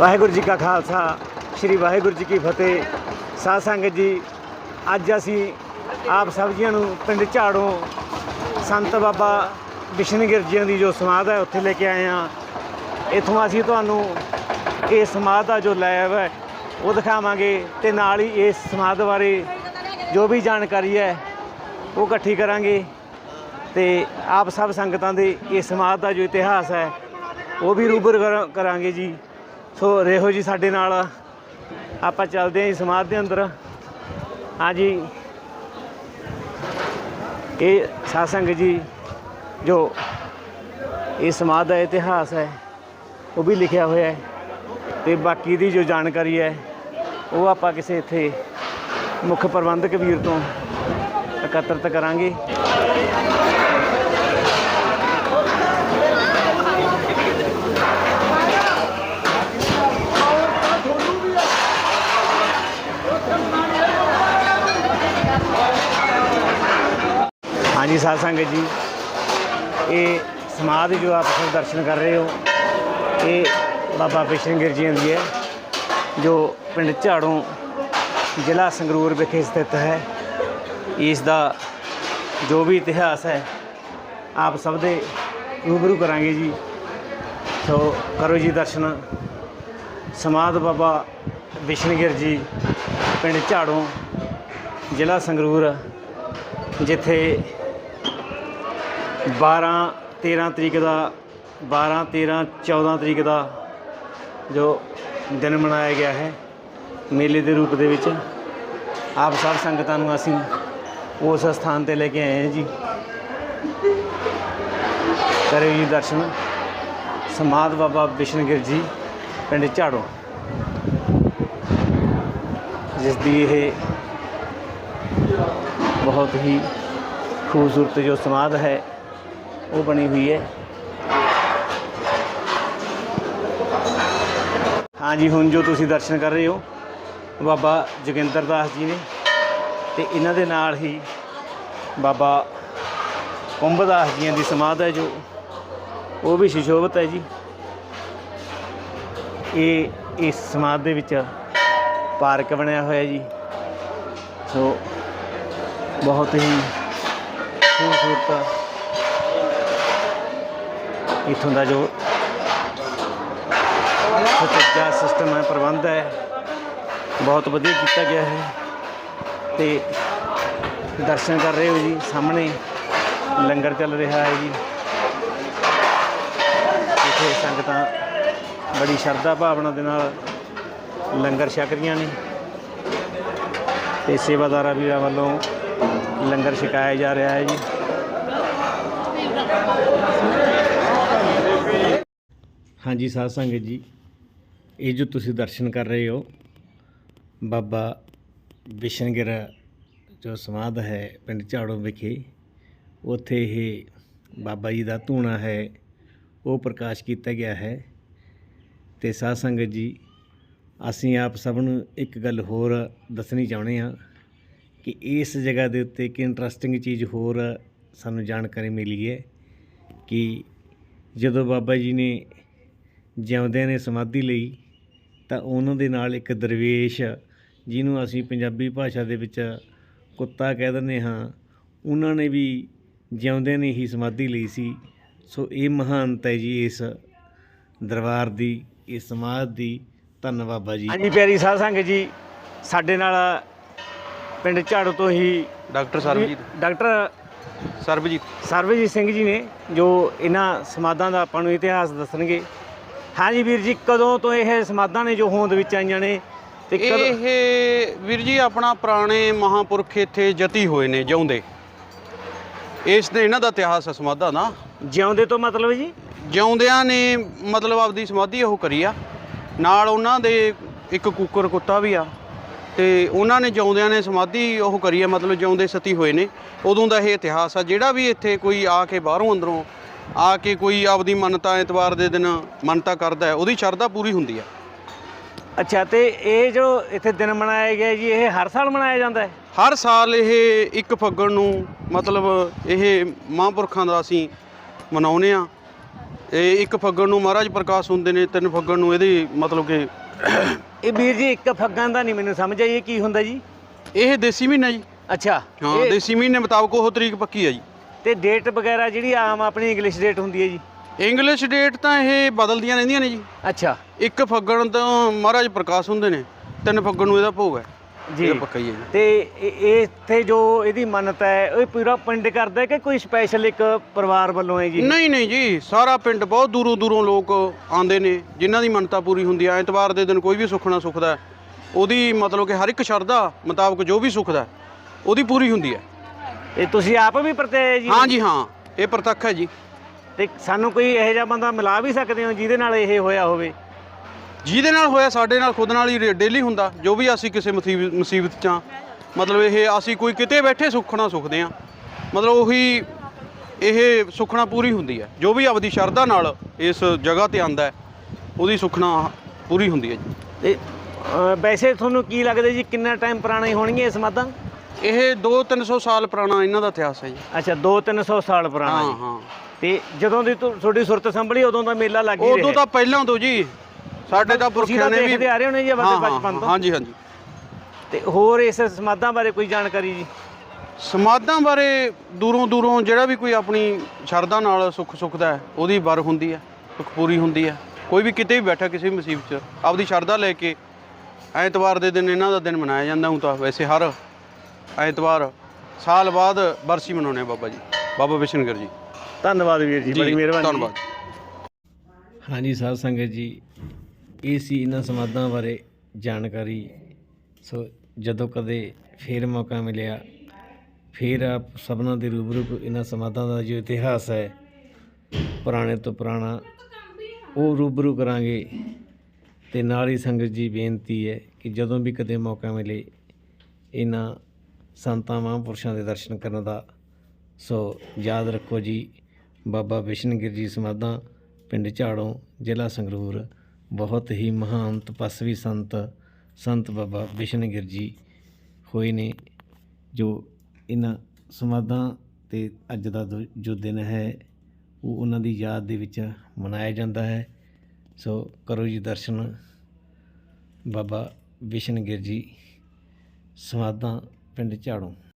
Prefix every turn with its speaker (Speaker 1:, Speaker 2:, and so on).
Speaker 1: ਵਾਹਿਗੁਰੂ ਜੀ ਕਾ ਖਾਲਸਾ, ਸ੍ਰੀ ਵਾਹਿਗੁਰੂ ਜੀ ਕੀ ਫਤਿਹ। ਸਾਧ ਸੰਗਤ ਜੀ, ਅੱਜ ਅਸੀਂ ਆਪ ਸਭ ਜੀਆਂ ਨੂੰ ਪਿੰਡ ਝਾੜੋਂ ਸੰਤ ਬਾਬਾ ਬਿਸ਼ਨਗਿਰ ਜੀ ਦੀ ਜੋ ਸਮਾਧ ਹੈ, ਉੱਥੇ ਲੈ ਕੇ ਆਏ ਹਾਂ। ਇੱਥੋਂ ਅਸੀਂ ਤੁਹਾਨੂੰ ਇਹ ਸਮਾਧ ਦਾ ਜੋ ਲੈਬ ਹੈ, ਉਹ ਦਿਖਾਵਾਂਗੇ ਤੇ ਨਾਲ ਹੀ ਇਸ ਸਮਾਧ ਬਾਰੇ ਜੋ ਵੀ ਜਾਣਕਾਰੀ ਹੈ, ਉਹ ਇਕੱਠੀ ਕਰਾਂਗੇ। ਤੇ ਆਪ ਸਭ ਸੰਗਤਾਂ ਦੇ ਇਸ ਸਮਾਧ ਦਾ ਜੋ ਇਤਿਹਾਸ ਹੈ, ਉਹ ਵੀ ਰੂਬਰ ਕਰਾ- ਕਰਾਂਗੇ ਜੀ। ਸੋ ਰਹੋ ਜੀ ਸਾਡੇ ਨਾਲ ਆਪਾਂ ਚੱਲਦੇ ਹਾਂ ਜੀ ਸਮਾਧ ਦੇ ਅੰਦਰ। ਹਾਂਜੀ ਇਹ ਸਾਸੰਗ ਜੀ ਜੋ ਇਹ ਸਮਾਧ ਦਾ ਇਤਿਹਾਸ ਹੈ, ਉਹ ਵੀ ਲਿਖਿਆ ਹੋਇਆ ਹੈ ਤੇ ਬਾਕੀ ਦੀ ਜੋ ਜਾਣਕਾਰੀ ਹੈ, ਉਹ ਆਪਾਂ ਕਿਸੇ ਇੱਥੇ ਮੁੱਖ ਪ੍ਰਬੰਧਕ ਵੀਰ ਤੋਂ ਇਕੱਤਰਤ ਕਰਾਂਗੇ। ਸਾਧ ਸੰਗਤ ਜੀ, ਇਹ ਸਮਾਧ ਜੋ ਆਪ ਸਭ ਦਰਸ਼ਨ ਕਰ ਰਹੇ ਹੋ, ਇਹ ਬਾਬਾ ਬਿਸ਼ਨਗਿਰ ਜੀ ਦੀ ਹੈ, ਜੋ ਪਿੰਡ ਝਾੜੋਂ ਜ਼ਿਲ੍ਹਾ ਸੰਗਰੂਰ ਵਿਖੇ ਸਥਿਤ ਹੈ। ਇਸ ਦਾ ਜੋ ਵੀ ਇਤਿਹਾਸ ਹੈ, ਆਪ ਸਭ ਦੇ ਰੂਬਰੂ ਕਰਾਂਗੇ ਜੀ। ਸੋ ਕਰੋ ਜੀ ਦਰਸ਼ਨ। ਸਮਾਧ ਬਾਬਾ ਬਿਸ਼ਨਗਿਰ ਜੀ, ਪਿੰਡ ਝਾੜੋਂ ਜ਼ਿਲ੍ਹਾ ਸੰਗਰੂਰ, ਜਿੱਥੇ 12 13 ਤਰੀਕ ਦਾ 12 13 14 ਤਰੀਕ ਦਾ ਜੋ ਦਿਨ ਮਨਾਇਆ ਗਿਆ ਹੈ ਮੇਲੇ ਦੇ ਰੂਪ ਦੇ ਵਿੱਚ, ਆਪ ਸਭ ਸੰਗਤਾਂ ਨੂੰ ਅਸੀਂ ਉਸ ਸਥਾਨ ਤੇ ਲੈ ਕੇ ਆਏ ਹਾਂ ਜੀ। ਕਰੇ ਜੀ ਦਰਸ਼ਨ। ਸਮਾਧ ਬਾਬਾ ਬਿਸ਼ਨਗਿਰ ਜੀ, ਪਿੰਡ ਝਾੜੋ। ਜਿਸ ਦੀ ਇਹ ਬਹੁਤ ਹੀ ਖੂਬਸੂਰਤ ਜੋ ਸਮਾਧ ਹੈ ਉਹ ਬਣੀ ਹੋਈ ਹੈ। ਹਾਂਜੀ ਹੁਣ ਜੋ ਤੁਸੀਂ ਦਰਸ਼ਨ ਕਰ ਰਹੇ ਹੋ, ਬਾਬਾ ਜੋਗਿੰਦਰ ਦਾਸ ਜੀ ਨੇ ਤੇ ਇਹਨਾਂ ਦੇ ਨਾਲ ਹੀ ਬਾਬਾ ਕੁੰਭਦਾਸ ਜੀਆਂ ਦੀ ਸਮਾਧ ਹੈ ਜੋ, ਉਹ ਵੀ ਸ਼ਿਸ਼ੋਭਤ ਹੈ ਜੀ। ਇਹ, ਇਸ ਸਮਾਧ ਦੇ ਵਿੱਚ ਪਾਰਕ ਬਣਿਆ ਹੋਇਆ ਜੀ। ਸੋ ਬਹੁਤ ਹੀ ਖੂਬਸੂਰਤ ਇਥੋਂ ਦਾ ਜੋ ਸੁਚੱਜਾ ਸਿਸਟਮ ਹੈ, ਪ੍ਰਬੰਧ ਹੈ, ਬਹੁਤ ਵਧੀਆ ਕੀਤਾ ਗਿਆ ਹੈ। ਤੇ ਦਰਸ਼ਨ ਕਰ ਰਹੇ ਹੋ ਜੀ, ਸਾਹਮਣੇ ਲੰਗਰ ਚੱਲ ਰਿਹਾ ਹੈ ਜੀ। ਇੱਥੇ ਸੰਗਤਾਂ ਬੜੀ ਸ਼ਰਧਾ ਭਾਵਨਾ ਦੇ ਨਾਲ ਲੰਗਰ ਛਕ ਰਹੀਆਂ ਨੇ। ਤੇ ਸੇਵਾਦਾਰਾਂ ਵੀਰਾਂ ਵੱਲੋਂ ਲੰਗਰ ਛਕਾਇਆ ਜਾ ਰਿਹਾ ਹੈ ਜੀ। ਹਾਂਜੀ ਸਾਧ ਸੰਗਤ ਜੀ, ਇਹ ਜੋ ਤੁਸੀਂ ਦਰਸ਼ਨ ਕਰ ਰਹੇ ਹੋ, ਬਾਬਾ ਬਿਸ਼ਨਗਿਰ ਜੋ ਸਮਾਧ ਹੈ ਪਿੰਡ ਝਾੜੋ ਵਿਖੇ, ਉੱਥੇ ਇਹ ਬਾਬਾ ਜੀ ਦਾ ਧੂਣਾ ਹੈ, ਉਹ ਪ੍ਰਕਾਸ਼ ਕੀਤਾ ਗਿਆ ਹੈ। ਤੇ ਸਾਧ ਸੰਗਤ ਜੀ, ਅਸੀਂ ਆਪ ਸਭ ਨੂੰ ਇੱਕ ਗੱਲ ਹੋਰ ਦੱਸਣੀ ਚਾਹੁੰਦੇ ਹਾਂ ਕਿ ਇਸ ਜਗ੍ਹਾ ਦੇ ਉੱਤੇ ਇੱਕ ਇੰਟਰਸਟਿੰਗ ਚੀਜ਼ ਹੋਰ ਸਾਨੂੰ ਜਾਣਕਾਰੀ ਮਿਲੀ ਹੈ ਕਿ ਜਦੋਂ ਬਾਬਾ ਜੀ ਨੇ ਜਿਉਂਦਿਆਂ ਨੇ ਸਮਾਧੀ ਲਈ ਤਾਂ ਉਹਨਾਂ ਦੇ ਨਾਲ ਇੱਕ ਦਰਵੇਸ਼ ਜਿਹਨੂੰ ਅਸੀਂ ਪੰਜਾਬੀ ਭਾਸ਼ਾ ਦੇ ਵਿੱਚ ਕੁੱਤਾ ਕਹਿ ਦਿੰਦੇ ਹਾਂ ਉਹਨਾਂ ਨੇ ਵੀ ਜਿਉਂਦਿਆਂ ਨੇ ਹੀ ਸਮਾਧੀ ਲਈ ਸੀ। ਸੋ ਇਹ ਮਹਾਨਤਾ ਹੈ ਜੀ ਇਸ ਦਰਬਾਰ ਦੀ ਇਸ ਸਮਾਧ ਦੀ ਧੰਨ ਬਾਬਾ ਜੀ। ਹਾਂਜੀ ਪਿਆਰੀ ਸਾਧ ਸੰਗਤ ਜੀ ਸਾਡੇ ਨਾਲ ਪਿੰਡ ਝਾੜੂ ਤੋਂ ਹੀ
Speaker 2: ਡਾਕਟਰ ਸਰਬਜੀਤ।
Speaker 1: ਡਾਕਟਰ
Speaker 2: ਸਰਬਜੀਤ।
Speaker 1: ਸਰਬਜੀਤ ਸਿੰਘ ਜੀ ਨੇ ਜੋ ਇਹਨਾਂ ਸਮਾਧਾਂ ਦਾ ਆਪਾਂ ਨੂੰ ਇਤਿਹਾਸ ਦੱਸਣਗੇ ਹਾਂਜੀ ਵੀਰ ਜੀ ਕਦੋਂ ਤੋਂ ਇਹ ਸਮਾਧਾਂ ਨੇ ਜੋ ਹੋਂਦ ਵਿੱਚ ਆਈਆਂ ਨੇ ਤੇ ਕਦੋਂ
Speaker 2: ਇਹ ਵੀਰ ਜੀ ਆਪਣਾ ਪੁਰਾਣੇ ਮਹਾਪੁਰਖ ਇੱਥੇ ਜਤੀ ਹੋਏ ਨੇ ਜਿਉਂਦੇ। ਇਸ ਦੇ ਇਹਨਾਂ ਦਾ ਇਤਿਹਾਸ ਹੈ ਸਮਾਧਾਂ ਦਾ।
Speaker 1: ਜਿਉਂਦੇ ਤੋਂ ਮਤਲਬ ਜੀ?
Speaker 2: ਜਿਉਂਦਿਆਂ ਨੇ ਮਤਲਬ ਆਪਦੀ ਸਮਾਧੀ ਉਹ ਕਰੀ ਆ। ਨਾਲ ਉਹਨਾਂ ਦੇ ਇੱਕ ਕੁੱਕਰ ਕੁੱਤਾ ਵੀ ਆ। ਤੇ ਉਹਨਾਂ ਨੇ ਜਿਉਂਦਿਆਂ ਨੇ ਸਮਾਧੀ ਉਹ ਕਰੀ ਆ ਮਤਲਬ ਜਿਉਂਦੇ ਸਤੀ ਹੋਏ ਨੇ। ਉਦੋਂ ਦਾ ਇਹ ਇਤਿਹਾਸ ਆ। ਜਿਹੜਾ ਵੀ ਇੱਥੇ ਕੋਈ ਆ ਕੇ ਬਾਹਰੋਂ ਅੰਦਰੋਂ ਆ ਕੇ ਕੋਈ ਆਪਦੀ ਮੰਨਤਾ ਐਤਵਾਰ ਦੇ ਦਿਨ ਮੰਨਤਾ ਕਰਦਾ ਹੈ ਉਹਦੀ ਸ਼ਰਧਾ ਪੂਰੀ ਹੁੰਦੀ ਆ
Speaker 1: ਅੱਛਾ ਤੇ ਇਹ ਜੋ ਇੱਥੇ ਦਿਨ ਮਨਾਇਆ ਗਿਆ ਜੀ ਇਹ ਹਰ ਸਾਲ ਮਨਾਇਆ ਜਾਂਦਾ ਹੈ?
Speaker 2: ਹਰ ਸਾਲ ਇਹ ਇੱਕ ਫੱਗਣ ਨੂੰ ਮਤਲਬ ਇਹ ਮਹਾਂਪੁਰਖਾਂ ਦਾ ਅਸੀਂ ਮਨਾਉਂਦੇ ਆ ਇਹ ਇੱਕ ਫੱਗਣ ਨੂੰ ਮਹਾਰਾਜ ਪ੍ਰਕਾਸ਼ ਹੁੰਦੇ ਨੇ ਤਿੰਨ ਫੱਗਣ ਨੂੰ ਇਹਦੀ ਮਤਲਬ ਕਿ
Speaker 1: ਇਹ ਵੀਰ ਜੀ ਇੱਕ ਫੱਗਾਂ ਦਾ ਨਹੀਂ ਮੈਨੂੰ ਸਮਝ ਆਈ ਇਹ ਕੀ ਹੁੰਦਾ ਜੀ?
Speaker 2: ਇਹ ਦੇਸੀ ਮਹੀਨਾ ਜੀ।
Speaker 1: ਅੱਛਾ
Speaker 2: ਹਾਂ ਦੇਸੀ ਮਹੀਨੇ ਮੁਤਾਬਕ ਉਹ ਤਰੀਕ ਪੱਕੀ ਹੈ ਜੀ।
Speaker 1: ਤੇ ਡੇਟ ਵਗੈਰਾ ਜਿਹੜੀ ਆਮ ਆਪਣੀ ਇੰਗਲਿਸ਼ ਡੇਟ ਹੁੰਦੀ ਹੈ ਜੀ?
Speaker 2: ਇੰਗਲਿਸ਼ ਡੇਟ ਤਾਂ ਇਹ ਬਦਲਦੀਆਂ ਰਹਿੰਦੀਆਂ ਨੇ ਜੀ।
Speaker 1: ਅੱਛਾ।
Speaker 2: ਇੱਕ ਫੱਗਣ ਤੋਂ ਮਹਾਰਾਜ ਪ੍ਰਕਾਸ਼ ਹੁੰਦੇ ਨੇ ਤਿੰਨ ਫੱਗਣ ਨੂੰ ਇਹਦਾ ਭੋਗ ਹੈ।
Speaker 1: ਜੀ।
Speaker 2: ਇਹ ਪੱਕਾ ਹੀ ਹੈ
Speaker 1: ਤੇ ਇਹ- ਇੱਥੇ ਜੋ ਇਹਦੀ ਮੰਨਤ ਹੈ ਉਹ ਪੂਰਾ ਪਿੰਡ ਕਰਦਾ ਕਿ ਕੋਈ ਸਪੈਸ਼ਲ ਇੱਕ ਪਰਿਵਾਰ ਵੱਲੋਂ ਹੈ ਜੀ?
Speaker 2: ਨਹੀਂ ਨਹੀਂ ਜੀ ਸਾਰਾ ਪਿੰਡ ਬਹੁਤ ਦੂਰੋਂ ਦੂਰੋਂ ਲੋਕ ਆਉਂਦੇ ਨੇ ਜਿਨ੍ਹਾਂ ਦੀ ਮੰਨਤਾ ਪੂਰੀ ਹੁੰਦੀ ਹੈ ਐਤਵਾਰ ਦੇ ਦਿਨ ਕੋਈ ਵੀ ਸੁੱਖਣਾ ਸੁੱਖਦਾ। ਉਹਦੀ ਮਤਲਬ ਕਿ ਹਰ ਇੱਕ ਸ਼ਰਧਾ ਮੁਤਾਬਕ ਜੋ ਵੀ ਸੁੱਖਦਾ ਉਹਦੀ ਪੂਰੀ ਹੁੰਦੀ ਹੈ।
Speaker 1: ਇਹ ਤੁਸੀਂ ਆਪ ਵੀ ਪ੍ਰਤਿਆ ਜੀ?
Speaker 2: ਹਾਂ ਜੀ ਹਾਂ। ਇਹ ਪ੍ਰਤੱਖ ਹੈ ਜੀ।
Speaker 1: ਤੇ ਸਾਨੂੰ ਕੋਈ ਇਹੋ ਜਿਹਾ ਬੰਦਾ ਮਿਲਾ ਵੀ ਸਕਦੇ ਹੋ ਜਿਹਦੇ ਨਾਲ ਇਹ ਹੋਇਆ ਹੋਵੇ?
Speaker 2: ਜਿਹਦੇ ਨਾਲ ਹੋਇਆ ਸਾਡੇ ਨਾਲ ਖੁਦ ਨਾਲ ਹੀ ਡੇਲੀ ਹੁੰਦਾ। ਜੋ ਵੀ ਅਸੀਂ ਕਿਸੇ ਮੁਸੀਬਤ ਮੁਸੀਬਤ 'ਚ ਹਾਂ। ਮਤਲਬ ਇਹ ਅਸੀਂ ਕੋਈ ਕਿਤੇ ਬੈਠੇ ਸੁੱਖਣਾ ਸੁਖਦੇ ਆ ਮਤਲਬ ਉਹੀ ਇਹ ਸੁੱਖਣਾ ਪੂਰੀ ਹੁੰਦੀ ਹੈ। ਜੋ ਵੀ ਆਪਦੀ ਸ਼ਰਧਾ ਨਾਲ ਇਸ ਜਗ੍ਹਾ ਤੇ ਆਂਦਾ ਹੈ ਉਹਦੀ ਸੁੱਖਣਾ ਪੂਰੀ ਹੁੰਦੀ ਹੈ ਜੀ।
Speaker 1: ਤੇ ਵੈਸੇ ਤੁਹਾਨੂੰ ਕੀ ਲੱਗਦਾ ਜੀ ਕਿੰਨਾ ਟਾਈਮ ਪੁਰਾਣਾ ਹੀ ਹੋਣਗੀਆਂ ਇਹ ਸਮਾਧਾਂ
Speaker 2: ਇਹ 2-300 ਸਾਲ ਪੁਰਾਣਾ ਇਹਨਾਂ ਦਾ ਇਤਿਹਾਸ ਹੈ ਜੀ।
Speaker 1: ਅੱਛਾ 2-300 ਸਾਲ ਪੁਰਾਣਾ
Speaker 2: ਹਾਂ
Speaker 1: ਜੀ।
Speaker 2: ਹਾਂ।
Speaker 1: ਤੇ ਜਦੋਂ ਦੀ ਤੁ- ਤੁਹਾਡੀ ਸੁਰਤ ਸੰਭਲੀ ਉਦੋਂ ਦਾ ਮੇਲਾ ਲੱਗ ਹੀ
Speaker 2: ਉਦੋਂ
Speaker 1: ਰਿਹਾ।
Speaker 2: ਤਾਂ ਪਹਿਲਾਂ ਤੋਂ ਜੀ। ਸਾਡੇ ਤਾਂ
Speaker 1: ਤੁਸੀਂ
Speaker 2: ਪੁਰਖਿਆਂ ਨੇ ਵੀ
Speaker 1: ਆ ਰਹੇ ਹੋਣੇ ਜੀ
Speaker 2: ਹਾਂ,
Speaker 1: ਆਪਣੇ
Speaker 2: ਹਾਂ,
Speaker 1: ਬਚਪਨ ਤੋਂ।
Speaker 2: ਹਾਂਜੀ ਹਾਂਜੀ।
Speaker 1: ਤੇ ਹੋਰ ਇਸ ਸਮਾਧਾਂ ਬਾਰੇ ਕੋਈ ਜਾਣਕਾਰੀ ਜੀ?
Speaker 2: ਸਮਾਧਾਂ ਬਾਰੇ ਦੂਰੋਂ ਦੂਰੋਂ ਜਿਹੜਾ ਵੀ ਕੋਈ ਆਪਣੀ ਸ਼ਰਧਾ ਨਾਲ ਸੁੱਖ ਸੁੱਖਦਾ ਹੈ ਉਹਦੀ ਬਰ ਹੁੰਦੀ ਹੈ ਸੁੱਖ ਪੂਰੀ ਹੁੰਦੀ ਹੈ। ਕੋਈ ਵੀ ਕਿਤੇ ਵੀ ਬੈਠਾ ਕਿਸੇ ਵੀ ਮੁਸੀਬਤ 'ਚ ਆਪਦੀ ਸ਼ਰਧਾ ਲੈ ਕੇ ਐਤਵਾਰ ਦੇ ਦਿਨ ਇਹਨਾਂ ਦਾ ਦਿਨ ਮਨਾਇਆ ਜਾਂਦਾ ਹੁਣ ਤਾਂ ਵੈਸੇ ਹਰ ਐਤਵਾਰ ਸਾਲ ਬਾਅਦ ਬਰਸੀ ਮਨਾਉਂਦੇ ਆ ਬਾਬਾ ਜੀ। ਬਾਬਾ ਵਿਸ਼ਨਗਰ ਜੀ।
Speaker 1: ਧੰਨਵਾਦ ਵੀਰ ਜੀ ਬੜੀ ਮਿਹਰਬਾਨੀ। ਜੀ।
Speaker 2: ਧੰਨਵਾਦ।
Speaker 1: ਹਾਂਜੀ ਸਾਧ ਸੰਗਤ ਜੀ ਇਹ ਸੀ ਇਹਨਾਂ ਸਮਾਧਾਂ ਬਾਰੇ ਜਾਣਕਾਰੀ। ਸੋ ਜਦੋਂ ਕਦੇ ਫੇਰ ਮੌਕਾ ਮਿਲਿਆ ਫੇਰ ਆਪ ਸਭਨਾਂ ਦੇ ਰੂਬਰੂ ਇਹਨਾਂ ਸਮਾਧਾਂ ਦਾ ਜੋ ਇਤਿਹਾਸ ਹੈ ਪੁਰਾਣੇ ਤੋਂ ਪੁਰਾਣਾ ਉਹ ਰੂਬਰੂ ਕਰਾਂਗੇ। ਤੇ ਨਾਲ ਹੀ ਸੰਗਤ ਜੀ ਬੇਨਤੀ ਹੈ ਕਿ ਜਦੋਂ ਵੀ ਕਦੇ ਮੌਕਾ ਮਿਲੇ ਇਹਨਾਂ ਸੰਤਾਂ ਮਹਾਂਪੁਰਸ਼ਾਂ ਦੇ ਦਰਸ਼ਨ ਕਰਨ ਦਾ। ਸੋ ਯਾਦ ਰੱਖੋ ਜੀ, ਬਾਬਾ ਵਿਸ਼ਨਗਿਰ ਜੀ ਸਮਾਧਾਂ ਪਿੰਡ ਝਾੜੋਂ, ਜ਼ਿਲ੍ਹਾ ਸੰਗਰੂਰ। ਬਹੁਤ ਹੀ ਮਹਾਨ ਤਪਸਵੀ ਸੰਤ ਸੰਤ ਬਾਬਾ ਵਿਸ਼ਨਗਿਰ ਜੀ ਹੋਏ ਨੇ, ਜੋ ਇਹਨਾਂ ਸਮਾਧਾਂ ਤੇ ਅੱਜ ਦਾ ਦੋ- ਜੋ ਦਿਨ ਹੈ, ਉਹ ਉਹਨਾਂ ਦੀ ਯਾਦ ਦੇ ਵਿੱਚ ਮਨਾਇਆ ਜਾਂਦਾ ਹੈ। ਸੋ ਕਰੋ ਜੀ ਦਰਸ਼ਨ। ਬਾਬਾ ਵਿਸ਼ਨਗਿਰ ਜੀ, ਸਮਾਧਾਂ ਪਿੰਡ ਝਾੜੋਂ।